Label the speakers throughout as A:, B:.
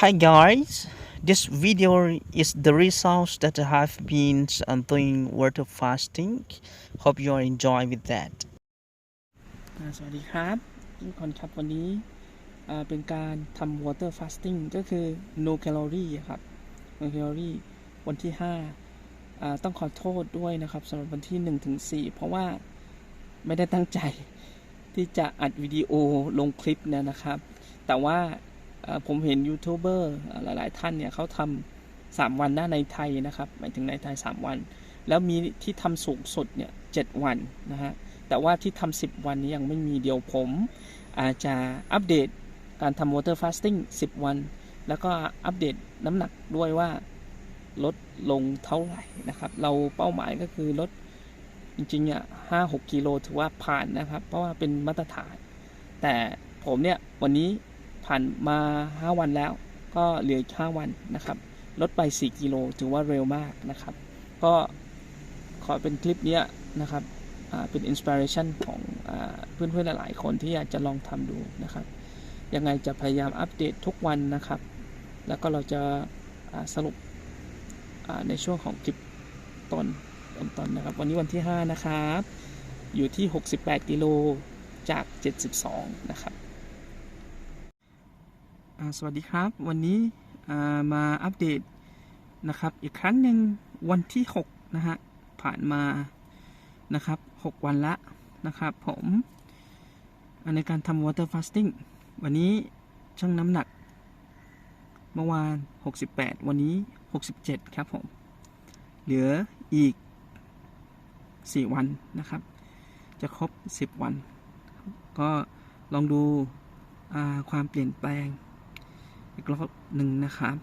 A: Hi guys, this video is the results that I have been doing water fasting. Hope you are enjoy with that.
B: สวัสดีครับทุกคนครับวันนี้เป็นการทำ water fasting ก็คือ no calorie ครับ no calorie วันที่5ต้องขอโทษด้วยนะครับสำหรับวันที่1ถึง4เพราะว่าไม่ได้ตั้งใจที่จะอัดวิดีโอลงคลิปเนะนะครับ แต่ว่า ผมเห็นยูทูบเบอร์หลาย ๆ ท่านเนี่ยเขาทำ3วันนะในไทยนะครับหมายถึงในไทย 3 วัน แล้วมีที่ทำสูงสุดเนี่ย7วันนะฮะแต่ว่าที่ทำ10 วันนี้ยังไม่มีเดียวผม อาจจะอัปเดตการทำ water fasting 10 วัน แล้วก็อัปเดตน้ำหนักด้วยว่าลดลงเท่าไหร่นะครับ เราเป้าหมายก็คือลดจริงๆอะห้าหกกิโลถือว่าผ่านนะครับ เพราะว่าเป็นมาตรฐาน แต่ผมเนี่ยวันนี้ ผ่านมา 5 วันแล้ว ก็เหลืออีก5วันนะครับ ลดไป 4 กิโลถือว่าเร็วมากนะครับ ก็ขอเป็นคลิปนี้นะครับเป็นอินสปิเรชันของอเพื่อนๆหลายๆคนที่อยากจะลองทำดูนะครับ ยังไงจะพยายามอัปเดตทุกวันนะครับ แล้วก็เราจะาสรุปในช่วงของคลิปตอนตอนนะครับ วันนี้วันที่ 5 นะครับ อยู่ที่ 68 กิโลจาก 72 นะครับ สวัสดีครับ วันนี้มาอัปเดตนะครับ อีกครั้งหนึ่งวันที่6นะฮะผ่านมานะครับ 6 วันละนะครับผมในการทำ water fasting วันนี้ชั่งน้ำหนัก เมื่อวาน 68 วันนี้ 67 ครับผม เหลืออีก 4 วันนะครับ จะครบ 10 วัน ก็ลองดูความเปลี่ยนแปลง อีกรอบหนึ่งนะครับ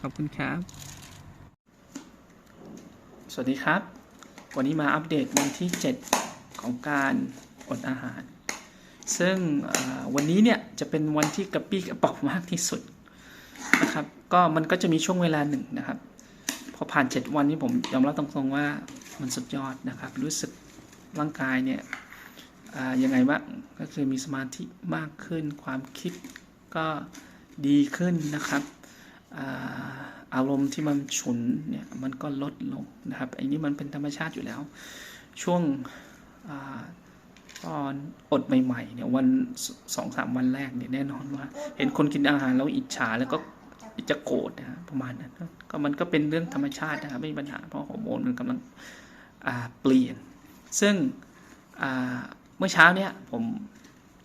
B: ขอบคุณครับ สวัสดีครับ วันนี้มาอัปเดตวันที่ 7 ของการอดอาหาร ซึ่งวันนี้เนี่ยจะเป็นวันที่กระปี้กระเป๋ามากที่สุดนะครับ ก็มันก็จะมีช่วงเวลาหนึ่งนะครับ พอผ่าน 7 วันนี้ผมยอมรับตรงๆว่ามันสุดยอดนะครับ รู้สึกร่างกายเนี่ยยังไงบ้างก็คือมีสมาธิมากขึ้นความคิดก็ ดีขึ้นนะครับอารมณ์ที่มันฉุนเนี่ยมันก็ลดลงนะครับอ้นี่มันเป็นธรรมชาติอยู่แล้ว ช่วงอาตอนอดใหม่ๆเนี่ยวันสองสามวันแรกเนี่ยแน่นอนว่า เห็นคนกินอาหารแล้วอิจฉาแล้วก็จะโกรธนะประมาณนั้นก็มันก็เป็นเรื่องธรรมชาตินะครับไม่มีปัญหาเพราะฮอร์โมนมันกำลังเปลี่ยน ซึ่งเมื่อเช้าเนี่ยผม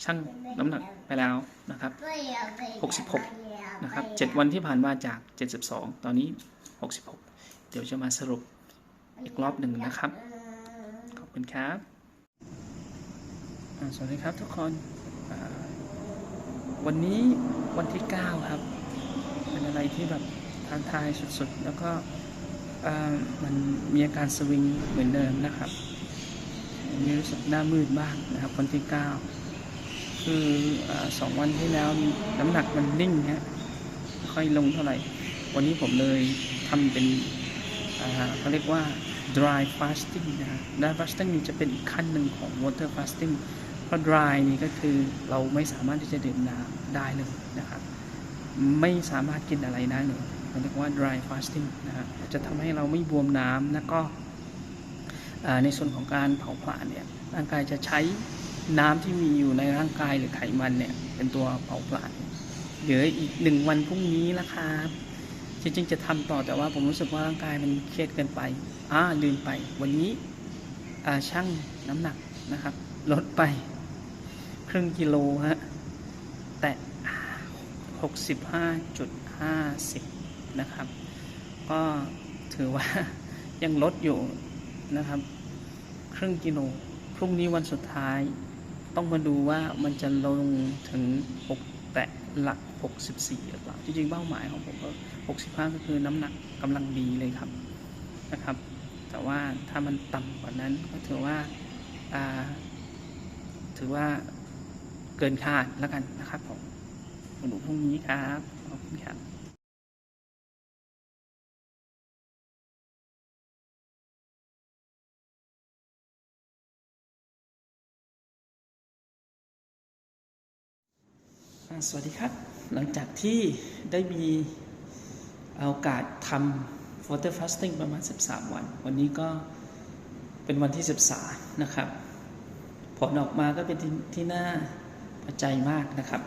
B: ชั่งน้ำหนัก ไปแล้วนะครับ66นะครับ7วันที่ผ่านมาจาก 72 ตอนนี้ 66 เดี๋ยวจะมาสรุปอีกรอบหนึ่งนะครับ ขอบคุณครับสวัสดีครับทุกคนวันนี้วันที่ 9 ครับ เป็นอะไรที่แบบท้าทายสุดๆ แล้วก็มันมีอาการสวิงเหมือนเดิมนะครับมีรู้สึกหน้ามืดบ้างนะครับวันที่ 9 คืออสองวันที่แล้วน้ำหนักมันนิ่งฮะค่อยลงเท่าไหร่ วันนี้ผมเลยทำเป็นเขาเรียกว่า dry fasting นะฮะ dry fasting นี่จะเป็นอีกขั้นหนึ่งของ water fasting เพราะ dry นี่ก็คือเราไม่สามารถที่จะดื่มน้ำได้เลยนะครับไม่สามารถกินอะไรได้เลยเขาเรียกว่า dry fasting นะฮะจะทำให้เราไม่บวมน้ำแล้วก็ในส่วนของการเผาผลาญเนี่ยร่างกายจะใช้ น้ำที่มีอยู่ในร่างกายหรือไขมันเนี่ย เป็นตัวเผาผลาญเหลืออีกหนึ่งวันพรุ่งนี้ละครับจริงๆจะทำต่อแต่ว่าผมรู้สึกว่าร่างกายมันเครียดเกินไปอ่าลืมไป วันนี้ช่างน้ำหนักนะครับ ลดไป ครึ่งกิโลฮะแต่หกสิบห้าจุดห้าสิบนะครับ ก็ถือว่ายังลดอยู่นะครับ ครึ่งกิโลพรุ่งนี้วันสุดท้าย ต้องมาดูว่ามันจะลงถึง 6 แตะหลัก 64 หรือเปล่า จริงๆ เป้าหมายของผมก็ 65 ก็คือน้ำหนักกำลังดีเลยครับนะครับ แต่ว่าถ้ามันต่ำกว่านั้นก็ถือว่าถือว่าเกินคาดแล้วกันนะครับผมมาดูพรุ่งนี้ครับ ขอบคุณครับ สวัสดีครับ หลังจากที่ได้มีโอกาสทำ water fasting ประมาณ 13 วัน วันนี้ก็เป็นวันที่ 13 นะครับ ผลออกมาก็เป็นที่ทน่าพอใจมากนะครับ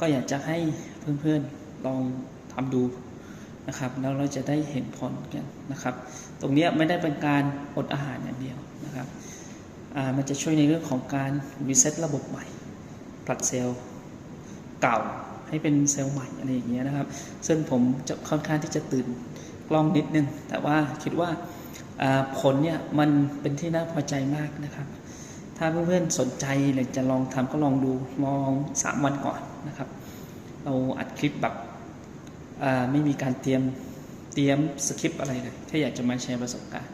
B: ก็อยากจะให้เพื่อนๆลองทำดูนะครับ แล้วเราจะได้เห็นผลกันนะครับ ตรงนี้ไม่ได้เป็นการอดอาหารอย่างเดียวนะครับมันจะช่วยในเรื่องของการรีเซ็ตระบบใหม่ผลัดเซลล์ เก่าให้เป็นเซลล์ใหม่อะไรอย่างเงี้ยนะครับ ซึ่งผมจะค่อนข้างที่จะตื่นกล้องนิดนึง แต่ว่าคิดว่าผลเนี่ยมันเป็นที่น่าพอใจมากนะครับ ถ้าเพื่อนๆสนใจหรือจะลองทำก็ลองดูลอง 3 วันก่อนนะครับ เราอัดคลิปแบบไม่มีการเตรียมเตรียมสคริปต์อะไรเลยแค่อยากจะมาแชร์ประสบการณ์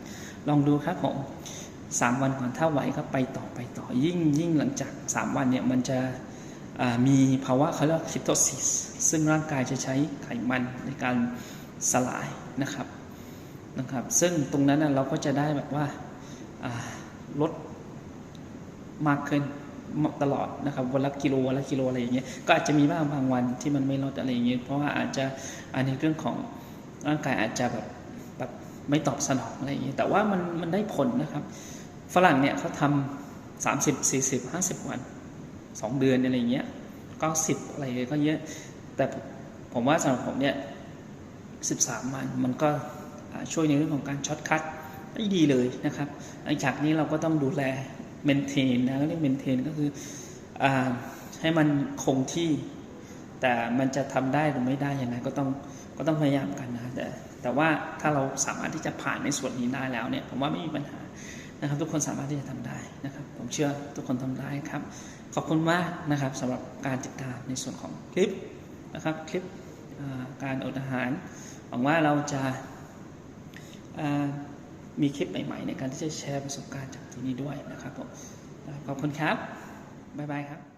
B: ลองดูครับผม 3 วันก่อนถ้าไหวก็ไปต่อไปต่อยิ่งยิ่งหลังจาก 3 วันเนี่ยมันจะ มีภาวะเขาเรียกคิโตซิสซึ่งร่างกายจะใช้ไขมันในการสลายนะครับนะครับ ซึ่งตรงนั้นเราก็จะได้แบบว่าอ่าลดมากขึ้นตลอดนะครับวันละกิโลวันละกิโลอะไรอย่างเงี้ยก็อาจจะมีบ้างบางวันที่มันไม่ลดอะไรอย่างเงี้ยเพราะว่าอาจจะอันในเรื่องของร่างกายอาจจะแบบแบบไม่ตอบสนองอะไรอย่างเงี้ยแต่ว่ามันมันได้ผลนะครับ ฝรั่งเนี่ยเขาทำสามสิบสี่สิบห้าสิบวัน สองเดือนอะไรเงี้ยก็สิบอะไรก็เยอะ แต่ผมว่าสำหรับผมเนี่ยสิบสามวันมันก็ช่วยในเรื่องของการช็อตคัทได้ดีเลยนะครับหลังจากนี้เราก็ต้องดูแลเมนเทนนะเรียกเมนเทนก็คืออให้มันคงที่ แต่มันจะทำได้หรือไม่ได้ยังไงก็ต้องก็ต้องพยายามกันนะแต่แต่ว่าถ้าเราสามารถที่จะผ่านในส่วนนี้ได้แล้วเนี่ยผมว่าไม่มีปัญหา นะครับ ทุกคนสามารถที่จะทำได้นะครับ ผมเชื่อทุกคนทำได้ครับ ขอบคุณมากนะครับสำหรับการติดตามในส่วนของคลิปนะครับคลิปการอดอาหารหวังว่าเราจะามีคลิปใหม่ๆ ในการที่จะแชร์ประสบการณ์จากที่นี่ด้วยนะครับผมขอบคุณครับ บ๊ายบายครับ